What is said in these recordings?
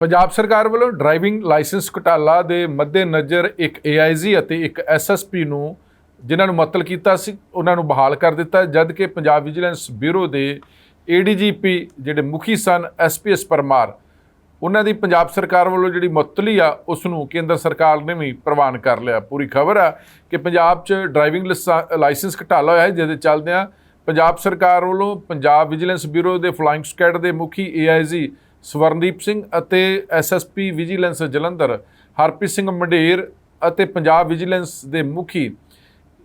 ਪੰਜਾਬ ਸਰਕਾਰ ਵੱਲੋਂ driving licence ਘੁਟਾਲਾ ਦੇ ਮੱਦੇਨਜ਼ਰ ਇੱਕ ਏਆਈਜੀ ਅਤੇ ਇੱਕ ਐਸਐਸਪੀ ਨੂੰ, ਜਿਨ੍ਹਾਂ ਨੂੰ ਮੁਅੱਤਲ ਕੀਤਾ ਸੀ, ਉਹਨਾਂ ਨੂੰ ਬਹਾਲ ਕਰ ਦਿੱਤਾ ਜਦ ਕਿ ਪੰਜਾਬ ਵਿਜੀਲੈਂਸ ਬਿਊਰੋ ਦੇ ਏਡੀਜੀਪੀ ਜਿਹੜੇ ਮੁਖੀ ਸਨ ਐਸਪੀਐਸ ਪਰਮਾਰ, ਉਹਨਾਂ ਦੀ ਪੰਜਾਬ ਸਰਕਾਰ ਵੱਲੋਂ ਜਿਹੜੀ ਮੁਅੱਤਲੀ ਆ, ਉਸ ਨੂੰ ਕੇਂਦਰ ਸਰਕਾਰ ਨੇ ਵੀ ਪ੍ਰਵਾਨ ਕਰ ਲਿਆ। ਪੂਰੀ ਖਬਰ ਆ ਕਿ ਪੰਜਾਬ 'ਚ ਡਰਾਈਵਿੰਗ ਲਿਸਾ- ਲਾਇਸੈਂਸ ਘਟਾਲਾ ਹੋਇਆ ਹੈ, ਜਿਹਦੇ ਚੱਲਦਿਆਂ ਪੰਜਾਬ ਸਰਕਾਰ ਵੱਲੋਂ ਪੰਜਾਬ ਵਿਜੀਲੈਂਸ ਬਿਊਰੋ ਦੇ ਫਲਾਈਂਗ ਸਕੁਐਡ ਦੇ ਮੁਖੀ ਏਆਈਜੀ ਸਵਰਨਦੀਪ ਸਿੰਘ ਅਤੇ ਐਸਐਸਪੀ ਵਿਜੀਲੈਂਸ ਜਲੰਧਰ, ਹਰਪ੍ਰੀਤ ਸਿੰਘ ਮੰਡੇਰ ਅਤੇ ਪੰਜਾਬ ਵਿਜੀਲੈਂਸ ਦੇ ਮੁਖੀ,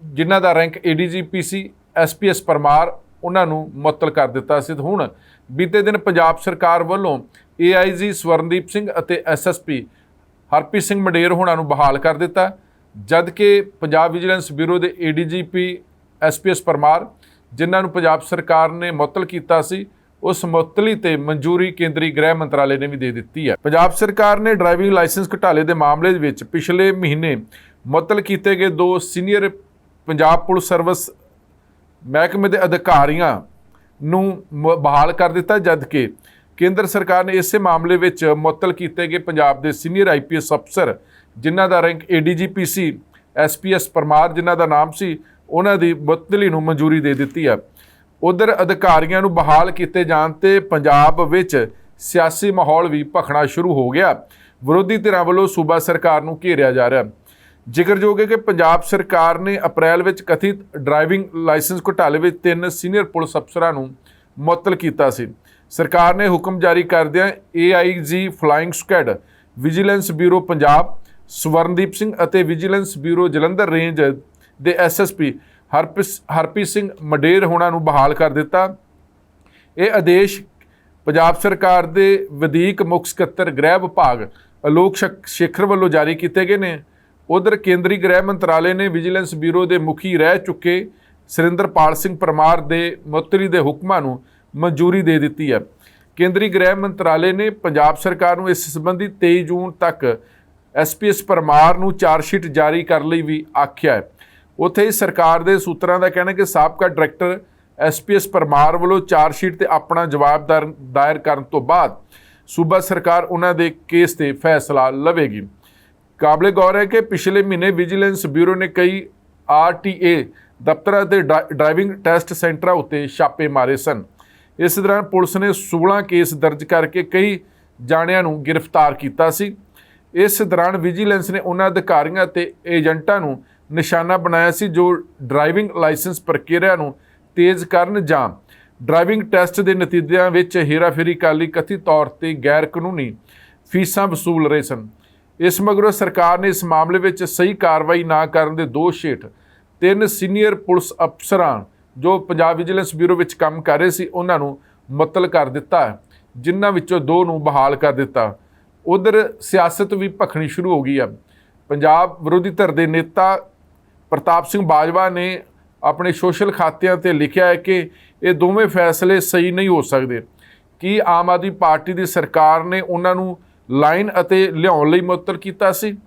ਜਿਨ੍ਹਾਂ ਦਾ ਰੈਂਕ ਏਡੀਜੀਪੀ ਸੀ ਐਸਪੀਐਸ ਪਰਮਾਰ, ਉਹਨਾਂ ਨੂੰ ਮੁਅੱਤਲ ਕਰ ਦਿੱਤਾ ਸੀ। ਹੁਣ ਬੀਤੇ ਦਿਨ ਪੰਜਾਬ ਸਰਕਾਰ ਵੱਲੋਂ ਏਆਈਜੀ ਸਵਰਨਦੀਪ ਸਿੰਘ ਅਤੇ ਐਸਐਸਪੀ ਹਰਪ੍ਰੀਤ ਸਿੰਘ ਮੰਡੇਰ ਹੁਣਾਂ ਨੂੰ ਬਹਾਲ ਕਰ ਦਿੱਤਾ ਜਦ ਕਿ ਪੰਜਾਬ ਵਿਜੀਲੈਂਸ ਬਿਊਰੋ ਦੇ ਏਡੀਜੀਪੀ ਐਸਪੀਐਸ ਪਰਮਾਰ, ਜਿਨ੍ਹਾਂ ਨੂੰ ਪੰਜਾਬ ਸਰਕਾਰ ਨੇ ਮੁਅੱਤਲ ਕੀਤਾ ਸੀ ਉਸ ਮੁਅੱਤਲੀ ਤੇ ਮਨਜ਼ੂਰੀ ਕੇਂਦਰੀ ਗ੍ਰਹਿ ਮੰਤਰਾਲੇ ਨੇ ਵੀ ਦੇ ਦਿੱਤੀ ਹੈ। ਪੰਜਾਬ ਸਰਕਾਰ ਨੇ ਡਰਾਈਵਿੰਗ ਲਾਇਸੈਂਸ ਘੁਟਾਲੇ ਦੇ ਮਾਮਲੇ ਵਿੱਚ ਪਿਛਲੇ ਮਹੀਨੇ ਮੁਅੱਤਲ ਕੀਤੇ ਗਏ ਦੋ ਸੀਨੀਅਰ ਪੰਜਾਬ ਪੁਲਿਸ ਸਰਵਿਸ ਮਹਿਕਮੇ ਦੇ ਅਧਿਕਾਰੀਆਂ ਨੂੰ ਬਹਾਲ ਕਰ ਦਿੱਤਾ, ਜਦਕਿ ਕੇਂਦਰ ਸਰਕਾਰ ਨੇ ਇਸੇ ਮਾਮਲੇ ਵਿੱਚ ਮੁਅੱਤਲ ਕੀਤੇ ਗਏ ਪੰਜਾਬ ਦੇ ਸੀਨੀਅਰ ਆਈਪੀਐਸ ਅਫਸਰ, ਜਿਨ੍ਹਾਂ ਦਾ ਰੈਂਕ ਏਡੀਜੀਪੀ ਸੀ ਐਸਪੀਐਸ ਪਰਮਾਰ ਜਿਨ੍ਹਾਂ ਦਾ ਨਾਮ ਸੀ, ਉਹਨਾਂ ਦੀ ਮੁਅੱਤਲੀ ਨੂੰ ਮਨਜ਼ੂਰੀ ਦੇ ਦਿੱਤੀ ਹੈ। ਉਧਰ ਅਧਿਕਾਰੀਆਂ ਨੂੰ ਬਹਾਲ ਕੀਤੇ ਜਾਣ ਤੇ ਪੰਜਾਬ ਵਿੱਚ ਸਿਆਸੀ ਮਾਹੌਲ ਵੀ ਭਖਣਾ ਸ਼ੁਰੂ ਹੋ ਗਿਆ। ਵਿਰੋਧੀ ਧਿਰਾਂ ਵੱਲੋਂ ਸੂਬਾ ਸਰਕਾਰ ਨੂੰ ਘੇਰਿਆ ਜਾ ਰਿਹਾ। ਹੈ ਜ਼ਿਕਰਯੋਗ ਹੈ ਕਿ ਪੰਜਾਬ ਸਰਕਾਰ ਨੇ ਅਪ੍ਰੈਲ ਵਿੱਚ ਕਥਿਤ ਡਰਾਈਵਿੰਗ ਲਾਇਸੈਂਸ ਘੁਟਾਲੇ ਵਿੱਚ ਤਿੰਨ ਸੀਨੀਅਰ ਪੁਲਿਸ ਅਫਸਰਾਂ ਨੂੰ ਮੁਅੱਤਲ ਕੀਤਾ ਸੀ। ਸਰਕਾਰ ਨੇ ਹੁਕਮ ਜਾਰੀ ਕਰਦਿਆਂ AIG flying squad vigilance bureau Punjab, Swarandeep Singh ਅਤੇ ਵਿਜੀਲੈਂਸ ਬਿਊਰੋ ਜਲੰਧਰ ਰੇਂਜ ਦੇ ਐਸਐਸਪੀ ਹਰਪ੍ਰੀਤ ਹਰਪ੍ਰੀਤ ਸਿੰਘ ਮਡੇਰ ਹੋਣਾ ਨੂੰ ਬਹਾਲ ਕਰ ਦਿੱਤਾ। ਇਹ ਆਦੇਸ਼ ਪੰਜਾਬ ਸਰਕਾਰ ਦੇ ਵਧੀਕ ਮੁੱਖ ਸਕੱਤਰ ਗ੍ਰਹਿ ਵਿਭਾਗ ਅਲੋਕ ਸ਼ਕ- ਸ਼ੇਖਰ ਵੱਲੋਂ ਜਾਰੀ ਕੀਤੇ ਗਏ ਨੇ। ਉਧਰ ਕੇਂਦਰੀ ਗ੍ਰਹਿ ਮੰਤਰਾਲੇ ਨੇ ਵਿਜੀਲੈਂਸ ਬਿਊਰੋ ਦੇ ਮੁਖੀ ਰਹਿ ਚੁੱਕੇ ਸੁਰਿੰਦਰਪਾਲ ਸਿੰਘ ਪਰਮਾਰ ਦੇ ਮੁਅੱਤਲੀ ਦੇ ਹੁਕਮਾਂ ਨੂੰ ਮਨਜ਼ੂਰੀ ਦੇ ਦਿੱਤੀ ਹੈ। ਕੇਂਦਰੀ ਗ੍ਰਹਿ ਮੰਤਰਾਲੇ ਨੇ ਪੰਜਾਬ ਸਰਕਾਰ ਨੂੰ ਇਸ ਸੰਬੰਧੀ 23 ਜੂਨ ਤੱਕ ਐਸਪੀਐਸ ਪਰਮਾਰ ਨੂੰ ਚਾਰਜਸ਼ੀਟ ਜਾਰੀ ਕਰਨ ਲਈ ਵੀ ਆਖਿਆ ਹੈ। ਉੱਥੇ ਹੀ ਸਰਕਾਰ ਦੇ ਸੂਤਰਾਂ ਦਾ ਕਹਿਣਾ ਕਿ ਸਾਬਕਾ ਡਾਇਰੈਕਟਰ ਐਸਪੀਐਸ ਪਰਮਾਰ ਵੱਲੋਂ ਚਾਰਜਸ਼ੀਟ ਤੇ ਆਪਣਾ ਜਵਾਬ ਦਰ- ਦਾਇਰ ਕਰਨ ਤੋਂ ਬਾਅਦ ਸੂਬਾ ਸਰਕਾਰ ਉਹਨਾਂ ਦੇ ਕੇਸ ਤੇ ਫੈਸਲਾ ਲਵੇਗੀ। ਕਾਬਲੇ ਗੌਰ ਹੈ ਕਿ ਪਿਛਲੇ ਮਹੀਨੇ ਵਿਜੀਲੈਂਸ ਬਿਊਰੋ ਨੇ ਕਈ ਆਰਟੀਏ ਦਫ਼ਤਰਾਂ ਤੇ ਡਰਾ- ਡਰਾਈਵਿੰਗ ਟੈਸਟ ਸੈਂਟਰਾਂ ਉੱਤੇ ਛਾਪੇ ਮਾਰੇ ਸਨ। ਇਸ ਦੌਰਾਨ ਪੁਲਿਸ ਨੇ 16 ਕੇਸ ਦਰਜ ਕਰਕੇ ਕਈ ਜਾਣਿਆਂ ਨੂੰ ਗ੍ਰਿਫਤਾਰ ਕੀਤਾ ਸੀ। ਇਸ ਦੌਰਾਨ ਵਿਜੀਲੈਂਸ ਨੇ ਉਹਨਾਂ ਅਧਿਕਾਰੀਆਂ ਤੇ ਏਜੰਟਾਂ ਨੂੰ ਨਿਸ਼ਾਨਾ ਬਣਾਇਆ ਸੀ ਜੋ ਡਰਾਈਵਿੰਗ ਲਾਇਸੈਂਸ ਪ੍ਰਕਿਰਿਆ ਨੂੰ ਤੇਜ਼ ਕਰਨ ਜਾਂ ਡਰਾਈਵਿੰਗ ਟੈਸਟ ਦੇ ਨਤੀਜਿਆਂ ਵਿੱਚ ਹੇਰਾਫੇਰੀ ਕਰਨ ਲਈ ਕਥਿਤ ਤੌਰ ਤੇ ਗੈਰ ਕਾਨੂੰਨੀ ਫੀਸਾਂ ਵਸੂਲ ਰਹੇ ਸਨ। ਇਸ ਮਗਰੋਂ ਸਰਕਾਰ ਨੇ ਇਸ ਮਾਮਲੇ ਵਿੱਚ ਸਹੀ ਕਾਰਵਾਈ ਨਾ ਕਰਨ ਦੇ ਦੋਸ਼ ਹੇਠ ਤਿੰਨ ਸੀਨੀਅਰ ਪੁਲਿਸ ਅਫਸਰਾਂ ਜੋ ਪੰਜਾਬ ਵਿਜੀਲੈਂਸ ਬਿਊਰੋ ਵਿੱਚ ਕੰਮ ਕਰ ਰਹੇ ਸੀ, ਉਹਨਾਂ ਨੂੰ ਮੁਅੱਤਲ ਕਰ ਦਿੱਤਾ ਜਿਨ੍ਹਾਂ ਵਿੱਚੋਂ ਦੋ ਨੂੰ ਬਹਾਲ ਕਰ ਦਿੱਤਾ। ਉਧਰ ਸਿਆਸਤ ਵੀ ਭਖਣੀ ਸ਼ੁਰੂ ਹੋ ਗਈ ਆ ਪੰਜਾਬ ਵਿਰੋਧੀ ਧਿਰ ਦੇ ਨੇਤਾ ਪ੍ਰਤਾਪ ਸਿੰਘ ਬਾਜਵਾ ਨੇ ਆਪਣੇ ਸੋਸ਼ਲ ਖਾਤਿਆਂ ਤੇ ਲਿਖਿਆ ਹੈ ਕਿ ਇਹ ਦੋਵੇਂ ਫੈਸਲੇ ਸਹੀ ਨਹੀਂ ਹੋ ਸਕਦੇ। ਕੀ ਆਮ ਆਦਮੀ ਪਾਰਟੀ ਦੀ ਸਰਕਾਰ ਨੇ ਉਹਨਾਂ ਨੂੰ ਲਾਈਨ ਅਤੇ ਲਿਆਉਣ ਲਈ ਮੁਅੱਤਲ ਕੀਤਾ ਸੀ?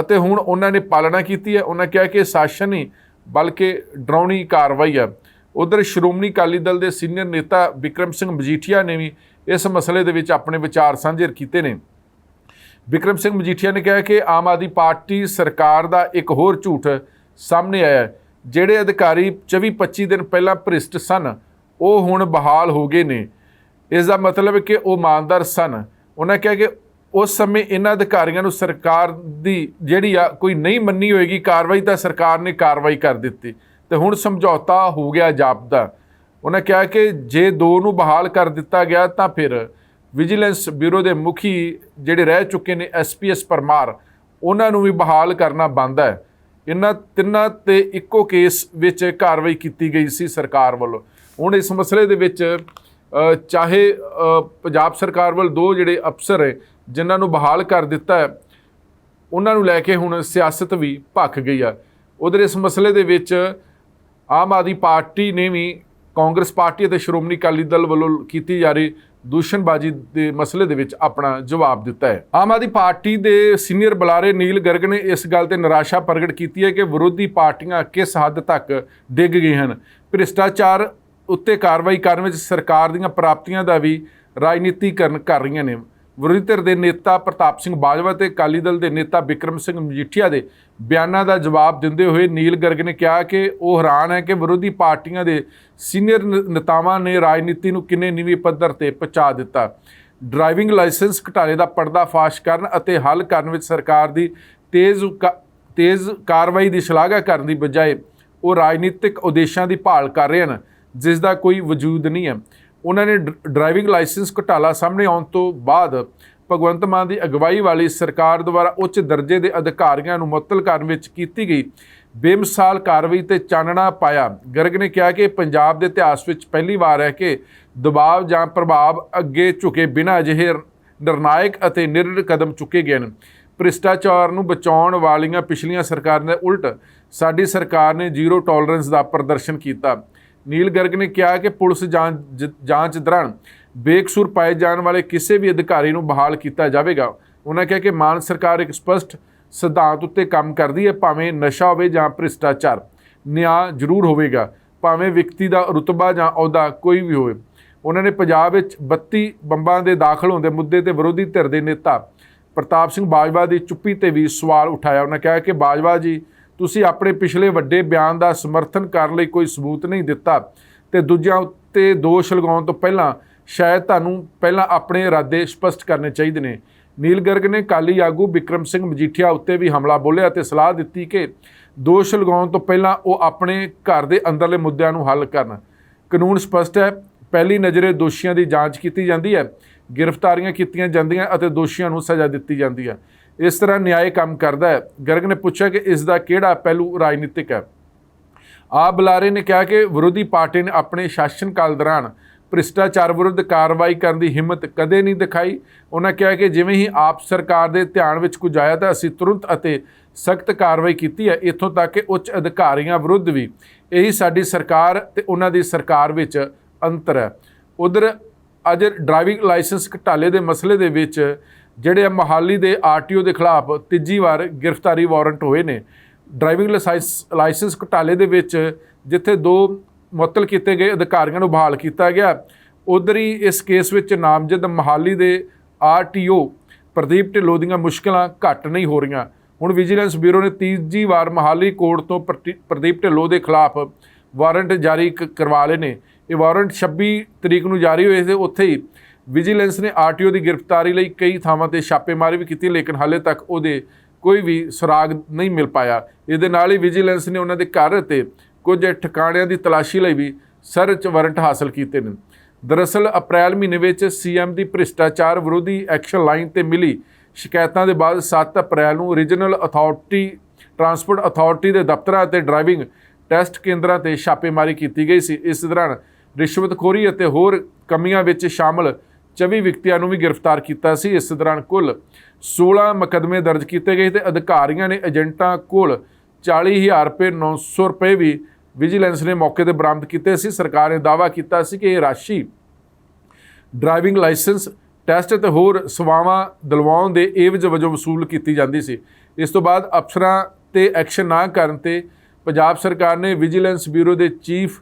ਅਤੇ ਹੁਣ ਉਹਨਾਂ ਨੇ ਪਾਲਣਾ ਕੀਤੀ ਹੈ। ਉਹਨਾਂ ਕਿਹਾ ਕਿ ਸ਼ਾਸਨ ਨਹੀਂ, ਬਲਕਿ ਡਰਾਉਣੀ ਕਾਰਵਾਈ ਹੈ। ਉਧਰ ਸ਼੍ਰੋਮਣੀ ਅਕਾਲੀ ਦਲ ਦੇ ਸੀਨੀਅਰ ਨੇਤਾ ਵਿਕਰਮ ਸਿੰਘ ਮਜੀਠੀਆ ਨੇ ਵੀ ਇਸ ਮਸਲੇ ਦੇ ਵਿੱਚ ਆਪਣੇ ਵਿਚਾਰ ਸਾਂਝੇ ਕੀਤੇ ਨੇ। ਵਿਕਰਮ ਸਿੰਘ ਮਜੀਠੀਆ ਨੇ ਕਿਹਾ ਕਿ ਆਮ ਆਦਮੀ ਪਾਰਟੀ ਸਰਕਾਰ ਦਾ ਇੱਕ ਹੋਰ ਝੂਠ ਸਾਹਮਣੇ ਆਇਆ ਜਿਹੜੇ ਅਧਿਕਾਰੀ 24-25 ਦਿਨ ਪਹਿਲਾਂ ਭ੍ਰਿਸ਼ਟ ਸਨ, ਉਹ ਹੁਣ ਬਹਾਲ ਹੋ ਗਏ ਨੇ। ਇਸ ਦਾ ਮਤਲਬ ਕਿ ਉਹ ਇਮਾਨਦਾਰ ਸਨ। ਉਹਨਾਂ ਕਿਹਾ ਕਿ ਉਸ ਸਮੇਂ ਇਹਨਾਂ ਅਧਿਕਾਰੀਆਂ ਨੂੰ ਸਰਕਾਰ ਦੀ ਜਿਹੜੀ ਆ ਕੋਈ ਨਹੀਂ ਮੰਨੀ ਹੋਏਗੀ ਕਾਰਵਾਈ, ਤਾਂ ਸਰਕਾਰ ਨੇ ਕਾਰਵਾਈ ਕਰ ਦਿੱਤੀ। ਤੇ ਹੁਣ ਸਮਝੌਤਾ ਹੋ ਗਿਆ ਜਾਪਦਾ। ਉਹਨਾਂ ਕਿਹਾ ਕਿ ਜੇ ਦੋ ਨੂੰ ਬਹਾਲ ਕਰ ਦਿੱਤਾ ਗਿਆ, ਤਾਂ ਫਿਰ ਵਿਜੀਲੈਂਸ ਬਿਊਰੋ ਦੇ ਮੁਖੀ ਜਿਹੜੇ ਰਹਿ ਚੁੱਕੇ ਨੇ ਐਸਪੀਐਸ ਪਰਮਾਰ, ਉਹਨਾਂ ਨੂੰ ਵੀ ਬਹਾਲ ਕਰਨਾ ਬੰਦ ਹੈ। ਇਹਨਾਂ ਤਿੰਨਾਂ ਤੇ ਇੱਕੋ ਕੇਸ ਵਿੱਚ ਕਾਰਵਾਈ ਕੀਤੀ ਗਈ ਸੀ ਸਰਕਾਰ ਵੱਲੋਂ। ਹੁਣ ਇਸ ਮਸਲੇ ਦੇ ਵਿੱਚ ਚਾਹੇ ਪੰਜਾਬ ਸਰਕਾਰ ਵੱਲ ਦੋ ਜਿਹੜੇ ਅਫਸਰ ਹੈ, ਜਿਨ੍ਹਾਂ ਨੂੰ ਬਹਾਲ ਕਰ ਦਿੱਤਾ ਹੈ, ਉਹਨਾਂ ਨੂੰ ਲੈ ਕੇ ਹੁਣ ਸਿਆਸਤ ਵੀ ਭੱਖ ਗਈ ਆ। ਉਧਰ ਇਸ ਮਸਲੇ ਦੇ ਵਿੱਚ ਆਮ ਆਦਮੀ ਪਾਰਟੀ ਨੇ ਵੀ ਕਾਂਗਰਸ ਪਾਰਟੀ ਅਤੇ ਸ਼੍ਰੋਮਣੀ ਅਕਾਲੀ ਦਲ ਵੱਲੋਂ ਕੀਤੀ ਜਾ ਰਹੀ ਦੂਸ਼ਣਬਾਜ਼ੀ ਦੇ ਮਸਲੇ ਦੇ ਵਿੱਚ ਆਪਣਾ ਜਵਾਬ ਦਿੱਤਾ ਹੈ। ਆਮ ਆਦਮੀ ਪਾਰਟੀ ਦੇ ਸੀਨੀਅਰ ਬੁਲਾਰੇ ਨੀਲ ਗਰਗ ਨੇ ਇਸ ਗੱਲ ਤੇ ਨਿਰਾਸ਼ਾ ਪ੍ਰਗਟ ਕੀਤੀ ਹੈ ਕਿ ਵਿਰੋਧੀ ਪਾਰਟੀਆਂ ਕਿਸ ਹੱਦ ਤੱਕ ਡਿੱਗ ਗਈਆਂ ਹਨ। ਭ੍ਰਿਸ਼ਟਾਚਾਰ ਉੱਤੇ ਕਾਰਵਾਈ ਕਰਨ ਵਿੱਚ ਸਰਕਾਰ ਦੀਆਂ ਪ੍ਰਾਪਤੀਆਂ ਦਾ ਵੀ ਰਾਜਨੀਤੀਕਰਨ ਕਰ ਰਹੀਆਂ ਨੇ। ਵਿਰੋਧੀ ਧਿਰ ਦੇ ਨੇਤਾ ਪ੍ਰਤਾਪ ਸਿੰਘ ਬਾਜਵਾ ਤੇ ਅਕਾਲੀ ਦਲ ਦੇ ਨੇਤਾ ਬਿਕਰਮ ਸਿੰਘ ਮਜੀਠੀਆ ਦੇ ਬਿਆਨਾਂ ਦਾ ਜਵਾਬ ਦਿੰਦੇ ਹੋਏ ਨੀਲ ਗਰਗ ਨੇ ਕਿਹਾ ਕਿ ਉਹ ਹੈਰਾਨ ਹੈ ਕਿ ਵਿਰੋਧੀ ਪਾਰਟੀਆਂ ਦੇ ਸੀਨੀਅਰ ਨ- ਨੇਤਾਵਾਂ ਨੇ ਰਾਜਨੀਤੀ ਨੂੰ ਕਿੰਨੇ ਨੀਵੇਂ ਪੱਧਰ ਤੇ ਪਹੁੰਚਾ ਦਿੱਤਾ। ਡਰਾਈਵਿੰਗ ਲਾਇਸੈਂਸ ਘਟਾਲੇ ਦਾ ਪਰਦਾਫਾਸ਼ ਕਰਨ ਅਤੇ ਹੱਲ ਕਰਨ ਵਿੱਚ ਸਰਕਾਰ ਦੀ ਤੇਜ਼ ਕਾ- ਤੇਜ਼ ਕਾਰਵਾਈ ਦੀ ਸ਼ਲਾਘਾ ਕਰਨ ਦੀ ਬਜਾਏ ਉਹ ਰਾਜਨੀਤਿਕ ਉਦੇਸ਼ਾਂ ਦੀ ਭਾਲ ਕਰ ਰਹੇ ਹਨ, ਜਿਸ ਦਾ ਕੋਈ ਵਜੂਦ ਨਹੀਂ ਹੈ। ਉਹਨਾਂ ਨੇ ਡ- ਡਰਾਈਵਿੰਗ ਲਾਇਸੈਂਸ ਘਟਾਲਾ ਸਾਹਮਣੇ ਆਉਣ ਤੋਂ ਬਾਅਦ ਭਗਵੰਤ ਮਾਨ ਦੀ ਅਗਵਾਈ ਵਾਲੀ ਸਰਕਾਰ ਦੁਆਰਾ ਉੱਚ ਦਰਜੇ ਦੇ ਅਧਿਕਾਰੀਆਂ ਨੂੰ ਮੁਅੱਤਲ ਕਰਨ ਵਿੱਚ ਕੀਤੀ ਗਈ। ਬੇਮਿਸਾਲ ਕਾਰਵਾਈ ਤੇ ਚਾਨਣਾ ਪਾਇਆ। ਗਰਗ ਨੇ ਕਿਹਾ ਕਿ ਪੰਜਾਬ ਦੇ ਇਤਿਹਾਸ ਵਿੱਚ ਪਹਿਲੀ ਵਾਰ ਹੈ ਕਿ ਦਬਾਅ ਜਾਂ ਪ੍ਰਭਾਵ ਅੱਗੇ ਝੁਕੇ ਬਿਨਾਂ ਅਜਿਹੇ ਨਿਰਣਾਇਕ ਅਤੇ ਨਿਰਣ ਕਦਮ ਚੁੱਕੇ ਗਏ ਹਨ। ਭ੍ਰਿਸ਼ਟਾਚਾਰ ਨੂੰ ਬਚਾਉਣ ਵਾਲੀਆਂ ਪਿਛਲੀਆਂ ਸਰਕਾਰਾਂ ਦੇ ਉਲਟ ਸਾਡੀ ਸਰਕਾਰ ਨੇ ਜ਼ੀਰੋ ਟੋਲਰੈਂਸ ਦਾ ਪ੍ਰਦਰਸ਼ਨ ਕੀਤਾ। ਨੀਲ ਗਰਗ ਨੇ ਕਿਹਾ ਕਿ ਪੁਲਿਸ ਜਾਂਚ ਜ- ਜਾਂਚ ਦੌਰਾਨ ਬੇਕਸੂਰ ਪਾਏ ਜਾਣ ਵਾਲੇ ਕਿਸੇ ਵੀ ਅਧਿਕਾਰੀ ਨੂੰ ਬਹਾਲ ਕੀਤਾ ਜਾਵੇਗਾ। ਉਹਨਾਂ ਕਿਹਾ ਕਿ ਮਾਨ ਸਰਕਾਰ ਇੱਕ ਸਪਸ਼ਟ ਸਿਧਾਂਤ ਉੱਤੇ ਕੰਮ ਕਰਦੀ ਹੈ, ਭਾਵੇਂ ਨਸ਼ਾ ਹੋਵੇ ਜਾਂ ਭ੍ਰਿਸ਼ਟਾਚਾਰ। ਨਿਆਂ ਜ਼ਰੂਰ ਹੋਵੇਗਾ, ਭਾਵੇਂ ਵਿਅਕਤੀ ਦਾ ਰੁਤਬਾ ਜਾਂ ਅਹੁਦਾ ਕੋਈ ਵੀ ਹੋਵੇ। ਉਹਨਾਂ ਨੇ ਪੰਜਾਬ ਵਿੱਚ 32 ਬੰਬਾਂ ਦੇ ਦਾਖਲ ਹੋਣ ਦੇ ਮੁੱਦੇ ਤੇ ਵਿਰੋਧੀ ਧਿਰ ਦੇ ਨੇਤਾ ਪ੍ਰਤਾਪ ਸਿੰਘ ਬਾਜਵਾ ਦੀ ਚੁੱਪੀ ਤੇ ਵੀ ਸਵਾਲ ਉਠਾਇਆ। ਉਹਨਾਂ ਕਿਹਾ ਕਿ ਬਾਜਵਾ ਜੀ ਤੁਸੀਂ ਆਪਣੇ ਪਿਛਲੇ ਵੱਡੇ ਬਿਆਨ ਦਾ ਸਮਰਥਨ ਕਰਨ ਲਈ ਕੋਈ ਸਬੂਤ ਨਹੀਂ ਦਿੱਤਾ ਤੇ ਦੂਜਿਆਂ ਉੱਤੇ ਦੋਸ਼ ਲਗਾਉਣ ਤੋਂ ਪਹਿਲਾਂ ਸ਼ਾਇਦ ਤੁਹਾਨੂੰ ਪਹਿਲਾਂ ਆਪਣੇ ਇਰਾਦੇ ਸਪਸ਼ਟ ਕਰਨੇ ਚਾਹੀਦੇ ਨੇ। ਨੀਲ ਗਰਗ ਨੇ ਕਾਲੀ ਆਗੂ ਬਿਕਰਮ ਸਿੰਘ ਮਜੀਠੀਆ ਉੱਤੇ ਵੀ ਹਮਲਾ ਬੋਲਿਆ ਤੇ ਸਲਾਹ ਦਿੱਤੀ ਕਿ ਦੋਸ਼ ਲਗਾਉਣ ਤੋਂ ਪਹਿਲਾਂ ਉਹ ਆਪਣੇ ਘਰ ਦੇ ਅੰਦਰਲੇ ਮੁੱਦਿਆਂ ਨੂੰ ਹੱਲ ਕਰਨ। ਕਾਨੂੰਨ ਸਪਸ਼ਟ ਹੈ, ਪਹਿਲੀ ਨਜ਼ਰੇ ਦੋਸ਼ੀਆਂ ਦੀ ਜਾਂਚ ਕੀਤੀ ਜਾਂਦੀ ਹੈ, ਗ੍ਰਿਫਤਾਰੀਆਂ ਕੀਤੀਆਂ ਜਾਂਦੀਆਂ ਅਤੇ ਦੋਸ਼ੀਆਂ ਨੂੰ ਸਜ਼ਾ ਦਿੱਤੀ ਜਾਂਦੀ ਹੈ। ਇਸ ਤਰ੍ਹਾਂ ਨਿਆਂ ਕੰਮ ਕਰਦਾ ਹੈ। ਗਰਗ ਨੇ ਪੁੱਛਿਆ ਕਿ ਇਸ ਦਾ ਕਿਹੜਾ ਪਹਿਲੂ ਰਾਜਨੀਤਿਕ ਹੈ? ਆਪ ਬੁਲਾਰੇ ਨੇ ਕਿਹਾ ਕਿ ਵਿਰੋਧੀ ਪਾਰਟੀ ਨੇ ਆਪਣੇ ਸ਼ਾਸਨ ਕਾਲ ਦੌਰਾਨ ਭ੍ਰਿਸ਼ਟਾਚਾਰ ਵਿਰੁੱਧ ਕਾਰਵਾਈ ਕਰਨ ਦੀ ਹਿੰਮਤ ਕਦੇ ਨਹੀਂ ਦਿਖਾਈ। ਉਹਨਾਂ ਕਿਹਾ ਕਿ ਜਿਵੇਂ ਹੀ ਆਪ ਸਰਕਾਰ ਦੇ ਧਿਆਨ ਵਿੱਚ ਕੁਝ ਆਇਆ ਤਾਂ ਅਸੀਂ ਤੁਰੰਤ ਅਤੇ ਸਖਤ ਕਾਰਵਾਈ ਕੀਤੀ ਹੈ। ਇੱਥੋਂ ਤੱਕ ਕਿ ਉੱਚ ਅਧਿਕਾਰੀਆਂ ਵਿਰੁੱਧ ਵੀ ਇਹੀ ਸਾਡੀ ਸਰਕਾਰ ਤੇ ਉਹਨਾਂ ਦੀ ਸਰਕਾਰ ਵਿੱਚ ਅੰਤਰ ਹੈ। ਉਧਰ ਅੱਜ ਡਰਾਈਵਿੰਗ ਲਾਇਸੈਂਸ ਘਟਾਲੇ ਦੇ ਮਸਲੇ ਦੇ ਵਿੱਚ ਜਿਹੜੇ ਆ ਮੋਹਾਲੀ ਦੇ ਆਰਟੀਓ ਦੇ ਖਿਲਾਫ ਤੀਜੀ ਵਾਰ ਗ੍ਰਿਫਤਾਰੀ ਵਾਰੰਟ ਹੋਏ ਨੇ। ਡਰਾਈਵਿੰਗ ਲਾਇਸੈਂਸ ਲਾਇਸੈਂਸ ਘਟਾਲੇ ਦੇ ਵਿੱਚ ਜਿੱਥੇ ਦੋ ਮੁਅੱਤਲ ਕੀਤੇ ਗਏ ਅਧਿਕਾਰੀਆਂ ਨੂੰ ਬਹਾਲ ਕੀਤਾ ਗਿਆ, ਉਧਰ ਹੀ ਇਸ ਕੇਸ ਵਿੱਚ ਨਾਮਜ਼ਦ ਮੋਹਾਲੀ ਦੇ ਆਰਟੀਓ ਪ੍ਰਦੀਪ ਢਿੱਲੋਂ ਦੀਆਂ ਮੁਸ਼ਕਲਾਂ ਘੱਟ ਨਹੀਂ ਹੋ ਰਹੀਆਂ। ਹੁਣ ਵਿਜੀਲੈਂਸ ਬਿਊਰੋ ਨੇ ਤੀਜੀ ਵਾਰ ਮੋਹਾਲੀ ਕੋਰਟ ਤੋਂ ਪ੍ਰਤੀ- ਪ੍ਰਦੀਪ ਢਿੱਲੋਂ ਦੇ ਖਿਲਾਫ ਵਾਰੰਟ ਜਾਰੀ ਕ- ਕਰਵਾ ਲਏ ਨੇ। ਇਹ ਵਾਰੰਟ 26 ਤਰੀਕ ਨੂੰ ਜਾਰੀ ਹੋਏ ਤੇ ਉੱਥੇ ਹੀ ਵਿਜੀਲੈਂਸ ਨੇ ਆਰਟੀਓ ਦੀ ਗ੍ਰਿਫਤਾਰੀ ਲਈ ਕਈ ਥਾਵਾਂ ਤੇ ਛਾਪੇਮਾਰੀ ਵੀ ਕੀਤੀ, ਲੇਕਿਨ ਹਾਲੇ ਤੱਕ ਉਹਦੇ ਕੋਈ ਵੀ ਸੁਰਾਗ ਨਹੀਂ ਮਿਲ ਪਾਇਆ। ਇਹਦੇ ਨਾਲ ਹੀ ਵਿਜੀਲੈਂਸ ਨੇ ਉਹਨਾਂ ਦੇ ਘਰ ਅਤੇ ਕੁਝ ਠਿਕਾਣਿਆਂ ਦੀ ਤਲਾਸ਼ੀ ਲਈ ਵੀ ਸਰਚ ਵਾਰੰਟ ਹਾਸਲ ਕੀਤੇ ਨੇ। ਦਰਅਸਲ, ਅਪ੍ਰੈਲ ਮਹੀਨੇ ਵਿੱਚ ਸੀਐਮ ਦੀ ਭ੍ਰਿਸ਼ਟਾਚਾਰ ਵਿਰੋਧੀ ਐਕਸ਼ਨ ਲਾਈਨ ਤੇ ਮਿਲੀ। ਸ਼ਿਕਾਇਤਾਂ ਦੇ ਬਾਅਦ 7 ਅਪ੍ਰੈਲ ਨੂੰ ਰੀਜਨਲ ਅਥਾਰਟੀ ਟਰਾਂਸਪੋਰਟ ਅਥਾਰਟੀ ਦੇ ਦਫ਼ਤਰਾਂ ਅਤੇ ਡਰਾਈਵਿੰਗ ਟੈਸਟ ਕੇਂਦਰਾਂ ਤੇ ਛਾਪੇਮਾਰੀ ਕੀਤੀ ਗਈ ਸੀ। ਇਸ ਦੌਰਾਨ ਰਿਸ਼ਵਤਖੋਰੀ ਅਤੇ ਹੋਰ ਕਮੀਆਂ ਵਿੱਚ ਸ਼ਾਮਲ 24 ਵਿਅਕਤੀਆਂ ਨੂੰ ਵੀ ਗ੍ਰਿਫਤਾਰ ਕੀਤਾ ਸੀ। ਇਸ ਦੌਰਾਨ ਕੁੱਲ 16 ਮੁਕੱਦਮੇ ਦਰਜ ਕੀਤੇ ਗਏ ਤੇ ਅਧਿਕਾਰੀਆਂ ਨੇ ਏਜੰਟਾਂ ਕੋਲ 40000 ਰੁਪਏ 900 ਰੁਪਏ ਵੀ ਵਿਜੀਲੈਂਸ ਨੇ ਮੌਕੇ ਤੇ ਬਰਾਮਦ ਕੀਤੇ ਸੀ। ਸਰਕਾਰ ਨੇ ਦਾਅਵਾ ਕੀਤਾ ਸੀ ਕਿ ਇਹ ਰਾਸ਼ੀ ਡਰਾਈਵਿੰਗ ਲਾਇਸੈਂਸ, ਟੈਸਟ ਤੇ ਹੋਰ ਸੇਵਾਵਾਂ ਦਿਲਵਾਉਣ ਦੇ ਏਵਜ ਵਜੋਂ ਵਸੂਲ ਕੀਤੀ ਜਾਂਦੀ ਸੀ। ਇਸ ਤੋਂ ਬਾਅਦ ਅਫਸਰਾਂ ਤੇ ਐਕਸ਼ਨ ਨਾ ਕਰਨ ਤੇ ਪੰਜਾਬ ਸਰਕਾਰ ਨੇ ਵਿਜੀਲੈਂਸ ਬਿਊਰੋ ਦੇ ਚੀਫ,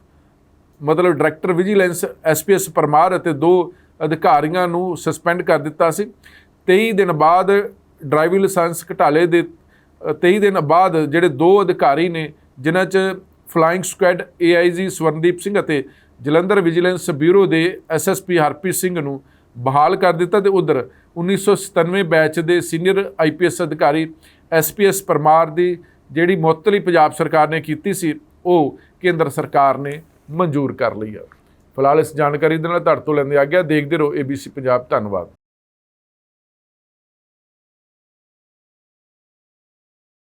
ਮਤਲਬ ਡਾਇਰੈਕਟਰ ਵਿਜੀਲੈਂਸ ਐਸਪੀਐਸ ਪਰਮਾਰ ਅਤੇ ਦੋ ਅਧਿਕਾਰੀਆਂ ਨੂੰ ਸਸਪੈਂਡ ਕਰ ਦਿੱਤਾ ਸੀ। 23 ਦਿਨ ਬਾਅਦ ਡਰਾਈਵਿੰਗ ਲਾਇਸੈਂਸ ਘਟਾਲੇ ਦੇ ਅ, 23 ਦਿਨ ਬਾਅਦ ਜਿਹੜੇ ਦੋ ਅਧਿਕਾਰੀ ਨੇ ਜਿਨ੍ਹਾਂ 'ਚ flying squad AIG Swarandeep Singh ਅਤੇ ਜਲੰਧਰ ਵਿਜੀਲੈਂਸ ਬਿਊਰੋ ਦੇ ਐਸਐਸਪੀ ਹਰਪ੍ਰੀਤ ਸਿੰਘ ਨੂੰ ਬਹਾਲ ਕਰ ਦਿੱਤਾ ਤੇ ਉਧਰ 1997 ਬੈਚ ਦੇ ਸੀਨੀਅਰ ਆਈਪੀਐਸ ਅਧਿਕਾਰੀ ਐਸਪੀਐਸ ਪਰਮਾਰ ਦੀ ਜਿਹੜੀ ਮੁਅੱਤਲੀ ਪੰਜਾਬ ਸਰਕਾਰ ਨੇ ਕੀਤੀ ਸੀ ਉਹ ਕੇਂਦਰ ਸਰਕਾਰ ਨੇ ਮਨਜ਼ੂਰ ਕਰ ਲਈ ਹੈ ਫਿਲਹਾਲ ਇਸ ਜਾਣਕਾਰੀ ਦੇ ਨਾਲ ਤੁਹਾਡੇ ਤੋਂ ਲੈਂਦੇ ਆ ਗਿਆ ਦੇਖਦੇ ਰਹੋ ABC ਪੰਜਾਬ ਧੰਨਵਾਦ।